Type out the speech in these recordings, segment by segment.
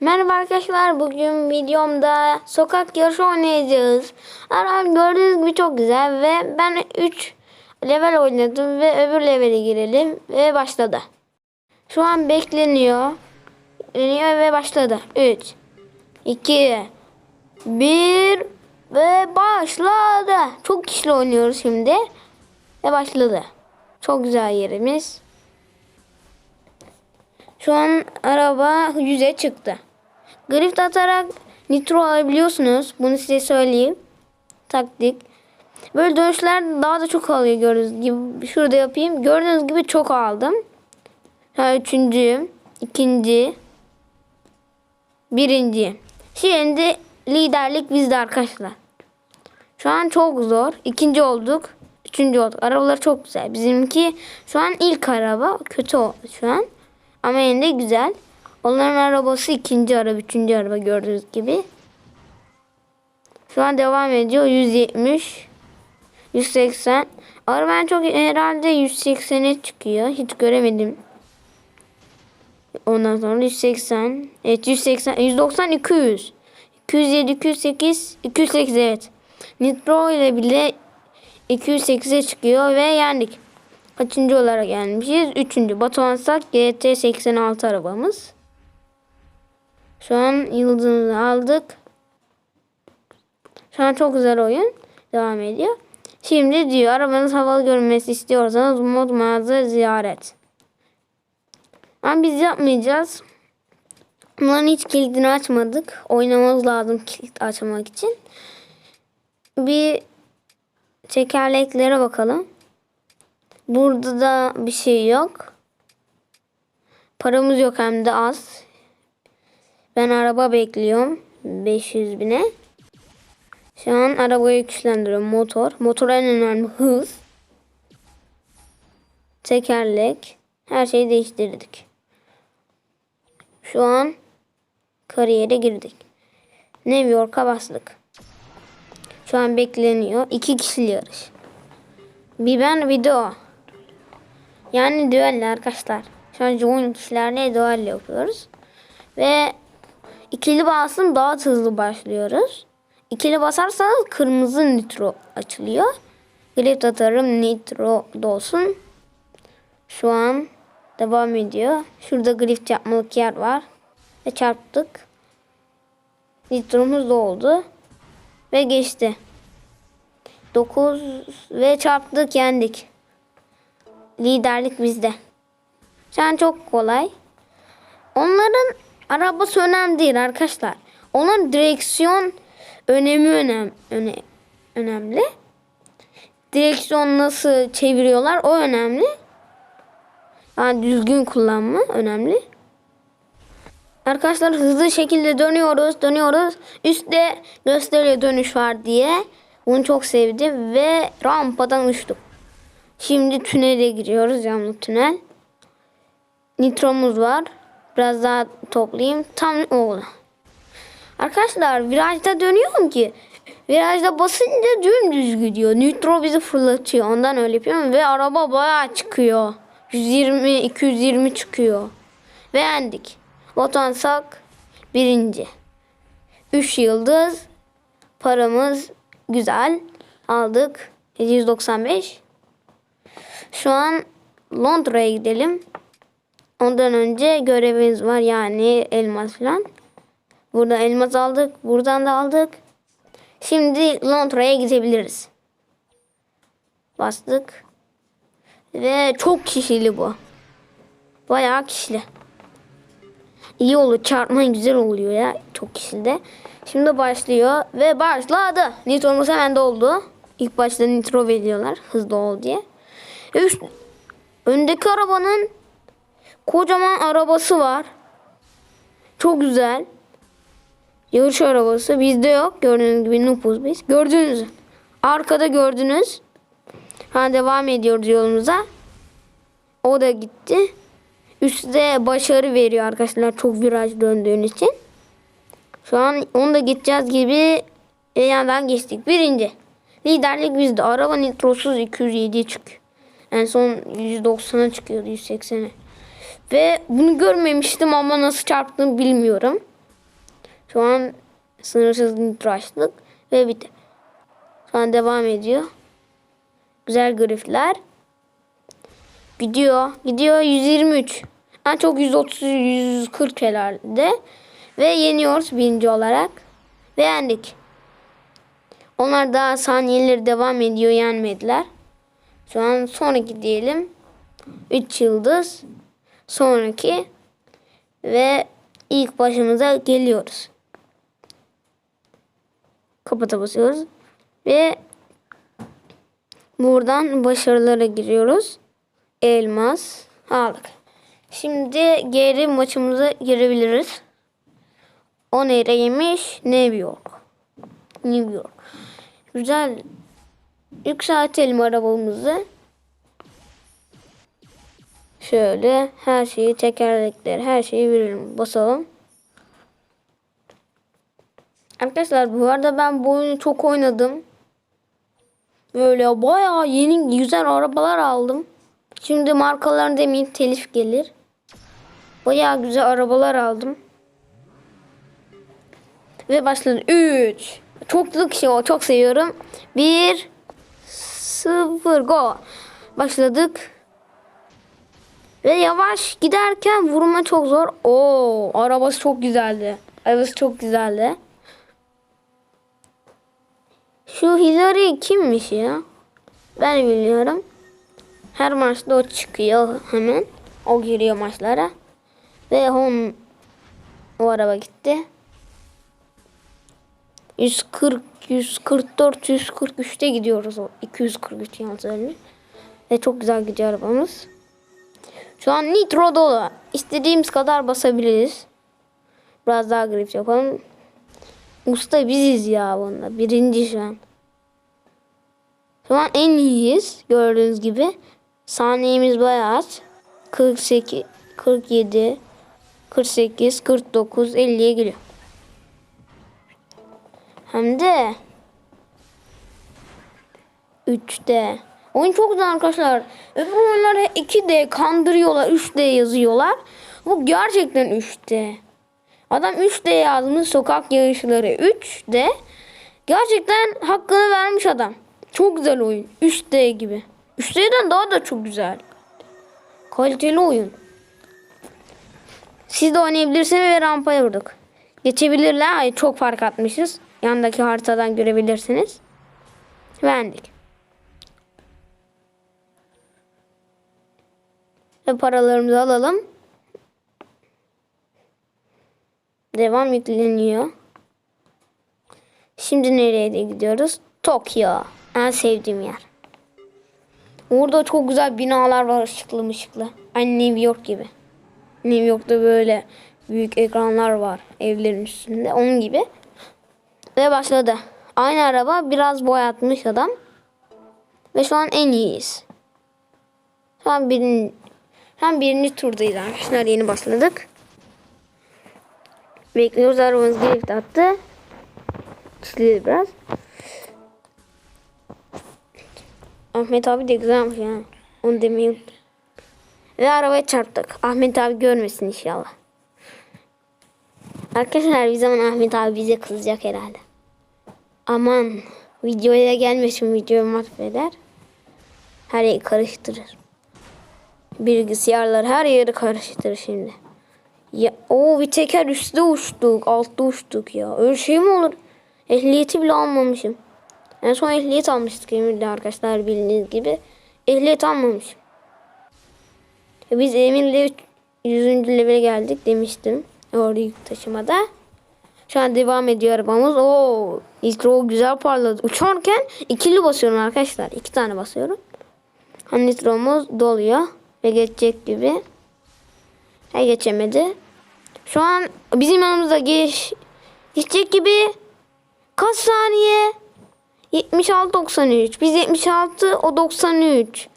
Merhaba arkadaşlar. Bugün videomda sokak yarışı oynayacağız. Arabam gördüğünüz gibi çok güzel ve ben 3 level oynadım ve öbür levele girelim ve başladı. Şu an bekleniyor. Bekleniyor ve başladı. 3 2 1 ve başladı. Çok kişiyle oynuyoruz şimdi. Ve başladı. Çok güzel yerimiz. Şu an araba yüze çıktı. Grift atarak nitro alabiliyorsunuz. Bunu size söyleyeyim. Taktik. Böyle dönüşler daha da çok alıyor gördüğünüz gibi. Şurada yapayım. Gördüğünüz gibi çok aldım. Ha, üçüncü, ikinci, birinci. Şimdi liderlik bizde arkadaşlar. Şu an çok zor. İkinci olduk. Üçüncü olduk. Arabalar çok güzel. Bizimki şu an ilk araba. Kötü oldu şu an. Ama yine de güzel. Onların arabası ikinci araba, üçüncü araba gördüğünüz gibi. Şu an devam ediyor. 170, 180. Arabanın çok herhalde 180'e çıkıyor. Hiç göremedim. Ondan sonra 180. Evet 180, 190, 200. 207, 208, 208 evet. Nitro ile bile 208'e çıkıyor ve yendik. Kaçıncı olarak gelmişiz? Üçüncü. Batuhan Sak GT86 arabamız. Şu an yıldızını aldık. Şu an çok güzel oyun. Devam ediyor. Şimdi diyor arabanız havalı görünmesi istiyorsanız mod mağaza ziyaret. Ama biz yapmayacağız. Bunların hiç kilidini açmadık. Oynamamız lazım kilit açmak için. Bir tekerleklere bakalım. Burada da bir şey yok. Paramız yok hem de az. Ben araba bekliyorum. 500 bine. Şu an arabayı güçlendiriyorum. Motor. Motor en önemli hız. Tekerlek. Her şeyi değiştirdik. Şu an kariyere girdik. New York'a bastık. Şu an bekleniyor. İki kişili yarış. Bir ben bir de o. Yani düello arkadaşlar. Şu an join kişilerle düello yapıyoruz. Ve ikili basın daha hızlı başlıyoruz. İkili basarsanız kırmızı nitro açılıyor. Grip atarım nitro dolsun. Şu an devam ediyor. Şurada grift yapmalık yer var. Ve çarptık. Nitromuz doldu. Ve geçti. 9 ve çarptık yendik. Liderlik bizde. Şu çok kolay. Onların arabası önemli değil arkadaşlar. Onların direksiyon önemi önem, öne, önemli. Direksiyon nasıl çeviriyorlar o önemli. Yani düzgün kullanma önemli. Arkadaşlar hızlı şekilde dönüyoruz, dönüyoruz. Üstte gösteriyor dönüş var diye. Bunu çok sevdim ve rampadan uçtuk. Şimdi tünele giriyoruz camlı tünel. Nitromuz var. Biraz daha toplayayım. Tam oldu. Arkadaşlar virajda dönüyorum ki. Virajda basınca dümdüz gidiyor. Nitro bizi fırlatıyor. Ondan öyle yapıyorum. Ve araba bayağı çıkıyor. 120, 220 çıkıyor. Beğendik. Vatansak birinci. 3 yıldız. Paramız güzel. Aldık. 795. Şu an Londra'ya gidelim. Ondan önce görevimiz var yani elmas falan. Burada elmas aldık. Buradan da aldık. Şimdi Londra'ya gidebiliriz. Bastık. Ve çok kişili bu. Bayağı kişili. İyi olur. Çarpman güzel oluyor ya. Çok kişide. Şimdi başlıyor. Ve başladı. Nitromuz hemen doldu. İlk başta nitro veriyorlar. Hızlı ol diye. Üst, öndeki arabanın kocaman arabası var. Çok güzel. Yarış arabası. Bizde yok. Gördüğünüz gibi nupuz biz. Gördünüz. Arkada gördünüz. Ha devam ediyoruz yolumuza. O da gitti. Üstte başarı veriyor arkadaşlar çok viraj döndüğün için. Şu an onu da gideceğiz gibi e, yandan geçtik. Birinci. Liderlik bizde. Araba nitrosuz 207'ye çıkıyor. En son 190'a çıkıyordu 180'e. Ve bunu görmemiştim ama nasıl çarptığını bilmiyorum. Şu an sınırsız nitro açtık ve bitti. Şu an devam ediyor. Güzel grafler. Gidiyor. Gidiyor 123. En çok 130 140 herhalde. Ve yeniyoruz birinci olarak. Ve. Onlar daha saniyeleri devam ediyor yenmediler. Şu an sonraki diyelim. 3 yıldız. Sonraki. Ve ilk başımıza geliyoruz. Kapata basıyoruz. Ve buradan başarılara giriyoruz. Elmas aldık. Şimdi geri maçımıza girebiliriz. O nere yemiş? New York. New York. Güzel. Yükseltelim arabamızı. Şöyle her şeyi tekerlekleri her şeyi verelim. Basalım. Arkadaşlar bu arada ben bu oyunu çok oynadım. Böyle bayağı yeni güzel arabalar aldım. Şimdi markalarını demeyeyim telif gelir. Bayağı güzel arabalar aldım. Ve başladı. 3. Çokluk şey o. Çok seviyorum. 1 0 go. Başladık. Ve yavaş giderken vurma çok zor. Oo, arabası çok güzeldi. Arabası çok güzeldi. Şu Hillary kimmiş ya? Ben bilmiyorum. Her maçta o çıkıyor hemen. O giriyor maçlara. Ve hon o araba gitti. 140, 144, 143'te gidiyoruz o. 243 yalnız öyle. Ve çok güzel gidiyor arabamız. Şu an nitro dolu. İstediğimiz kadar basabiliriz. Biraz daha grip yapalım. Usta biziz ya bunda. Birinci şu an. Şu an en iyiyiz. Gördüğünüz gibi. Saniyemiz bayağı az. 48, 47, 48, 49, 50'ye geliyor. Hem de 3'te. Oyun çok güzel arkadaşlar. Öbür oyunlar 2D kandırıyorlar. 3D yazıyorlar. Bu gerçekten 3D. Adam 3D yazmış sokak yarışları 3D. Gerçekten hakkını vermiş adam. Çok güzel oyun. 3D gibi. 3D'den daha da çok güzel. Kaliteli oyun. Siz de oynayabilirsiniz ve rampaya vurduk. Geçebilirler. Ay çok fark atmışız. Yandaki haritadan görebilirsiniz. Vendik. Ve paralarımızı alalım. Devam yükleniyor. Şimdi nereye de gidiyoruz? Tokyo. En sevdiğim yer. Orada çok güzel binalar var ışıklı ışıklı. Aynı New York gibi. New York'ta böyle büyük ekranlar var evlerin üstünde. Onun gibi. Ve başladı. Aynı araba biraz boyatmış adam. Ve şu an en iyiyiz. Şu an birinci, an birinci turdayız arkadaşlar. Yeni başladık. Bekliyoruz arabamız drift attı. Tutuyor biraz. Ahmet abi de güzelmiş yani. Onu demeyi. Ve arabaya çarptık. Ahmet abi görmesin inşallah. Arkadaşlar bir zaman Ahmet abi bize kızacak herhalde. Aman videoya gelmesin videoyu mahveder. Her yeri karıştırır. Bilgisayarlar her yeri karıştırır şimdi. Ya o bir teker üstte uçtuk, altta uçtuk ya. Öyle şey mi olur? Ehliyeti bile almamışım. En son ehliyet almıştık Emir'le arkadaşlar bildiğiniz gibi. Ehliyet almamışım. E biz Emir'le 100. levele geldik demiştim. Orada yük taşımada. Şu an devam ediyor arabamız. Oo, nitro güzel parladı. Uçarken ikili basıyorum arkadaşlar. İki tane basıyorum. Hani nitromuz doluyor. Ve geçecek gibi. Ha geçemedi. Şu an bizim yanımızda geç, geçecek gibi. Kaç saniye? 76-93. Biz 76 o 93.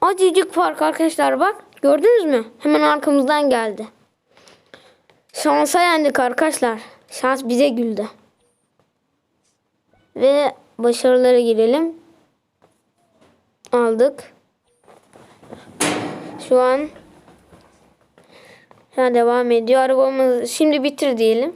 Acıcık fark arkadaşlar bak. Gördünüz mü? Hemen arkamızdan geldi. Şansa yendik arkadaşlar. Şans bize güldü. Ve başarılara girelim. Aldık. Şu an an devam ediyor. Arabamız şimdi bitir diyelim.